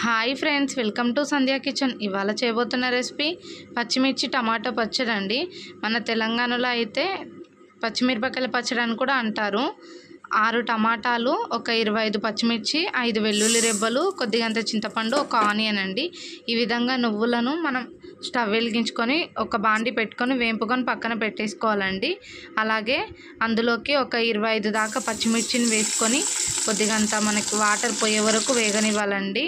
Hi friends welcome to Sandhya kitchen. ఇవాళ చేయబోతున్న recipe పచ్చిమిర్చి టమాటో పచ్చడి అండి. మన తెలంగాణలో అయితే పచ్చిమిరపకాయల పచ్చడి అని కూడా అంటారు. ఆరు టమాటాలు ఒక ఇరవై ఐదు పచ్చిమిర్చి ఐదు వెల్లుల్లి రెబ్బలు కొద్దిగంత చింతపండు ఒక ఆనియన్ అండి. ఈ విధంగా నువ్వులను మనం స్టవ్ వెలిగించుకొని ఒక బాండి పెట్టుకొని వేంపుకొని పక్కన పెట్టేసుకోవాలండి. అలాగే అందులోకి ఒక ఇరవై ఐదు దాకా పచ్చిమిర్చిని వేసుకొని కొద్దిగంత మనకి వాటర్ పోయే వరకు వేగనివ్వాలండి.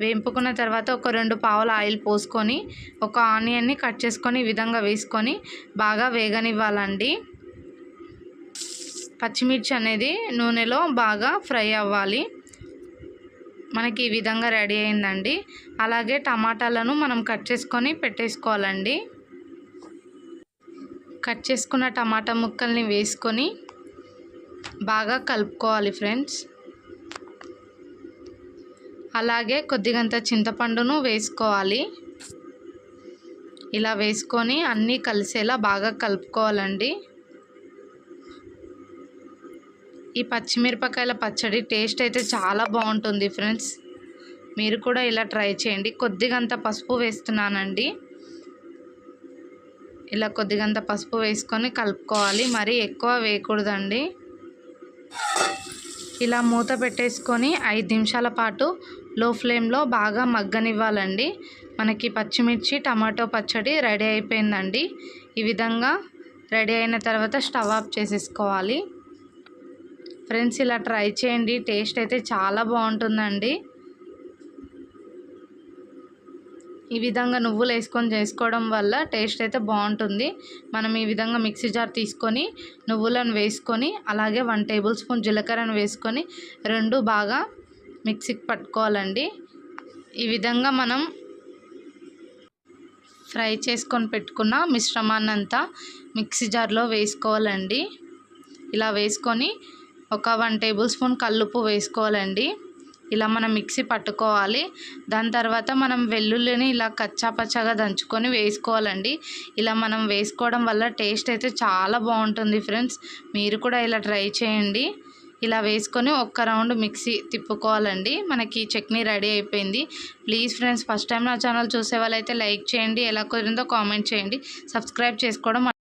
వేంపుకున్న తర్వాత ఒక రెండు పావుల ఆయిల్ పోసుకొని ఒక ఆనియన్ని కట్ చేసుకొని ఈ విధంగా వేసుకొని బాగా వేగనివ్వాలండి. పచ్చిమిర్చి అనేది నూనెలో బాగా ఫ్రై అవ్వాలి. మనకి ఈ విధంగా రెడీ అయిందండి. అలాగే టమాటాలను మనం కట్ చేసుకొని పెట్టేసుకోవాలండి. కట్ చేసుకున్న టమాటా ముక్కల్ని వేసుకొని బాగా కలుపుకోవాలి ఫ్రెండ్స్. అలాగే కొద్దిగంత చింతపండును వేసుకోవాలి. ఇలా వేసుకొని అన్నీ కలిసేలా బాగా కలుపుకోవాలండి. ఈ పచ్చిమిరపకాయల పచ్చడి టేస్ట్ అయితే చాలా బాగుంటుంది ఫ్రెండ్స్. మీరు కూడా ఇలా ట్రై చేయండి. కొద్దిగంత పసుపు వేస్తున్నానండి. ఇలా కొద్దిగంత పసుపు వేసుకొని కలుపుకోవాలి. మరీ ఎక్కువ వేయకూడదండి. ఇలా మూత పెట్టేసుకొని ఐదు నిమిషాల పాటు లో ఫ్లేమ్లో బాగా మగ్గనివ్వాలండి. మనకి పచ్చిమిర్చి టమాటో పచ్చడి రెడీ అయిపోయిందండి. ఈ విధంగా రెడీ అయిన తర్వాత స్టవ్ ఆఫ్ చేసేసుకోవాలి. ఫ్రెండ్స్ ఇలా ట్రై చేయండి. టేస్ట్ అయితే చాలా బాగుంటుందండి. ఈ విధంగా నువ్వులు వేసుకొని చేసుకోవడం వల్ల టేస్ట్ అయితే బాగుంటుంది. మనం ఈ విధంగా మిక్సీ జార్ తీసుకొని నువ్వులను వేసుకొని అలాగే వన్ టేబుల్ స్పూన్ జీలకర్రను వేసుకొని రెండు బాగా మిక్సీకి పట్టుకోవాలండి. ఈ విధంగా మనం ఫ్రై చేసుకొని పెట్టుకున్న మిశ్రమాన్ని అంతా మిక్సీ జార్లో వేసుకోవాలండి. ఇలా వేసుకొని ఒక వన్ టేబుల్ స్పూన్ కల్లుపు వేసుకోవాలండి. ఇలా మనం మిక్సీ పట్టుకోవాలి. దాని తర్వాత మనం వెల్లుల్లిని ఇలా కచ్చాపచ్చాగా దంచుకొని వేసుకోవాలండి. ఇలా మనం వేసుకోవడం వల్ల టేస్ట్ అయితే చాలా బాగుంటుంది ఫ్రెండ్స్. మీరు కూడా ఇలా ట్రై చేయండి. ఇలా వేసుకొని ఒక్క రౌండ్ మిక్సీ తిప్పుకోవాలండి. మనకి చట్నీ రెడీ అయిపోయింది. ప్లీజ్ ఫ్రెండ్స్ ఫస్ట్ టైం నా ఛానల్ చూసే వాళ్ళైతే లైక్ చేయండి ఎలా కుదిరిందో కామెంట్ చేయండి. సబ్స్క్రైబ్ చేసుకోవడం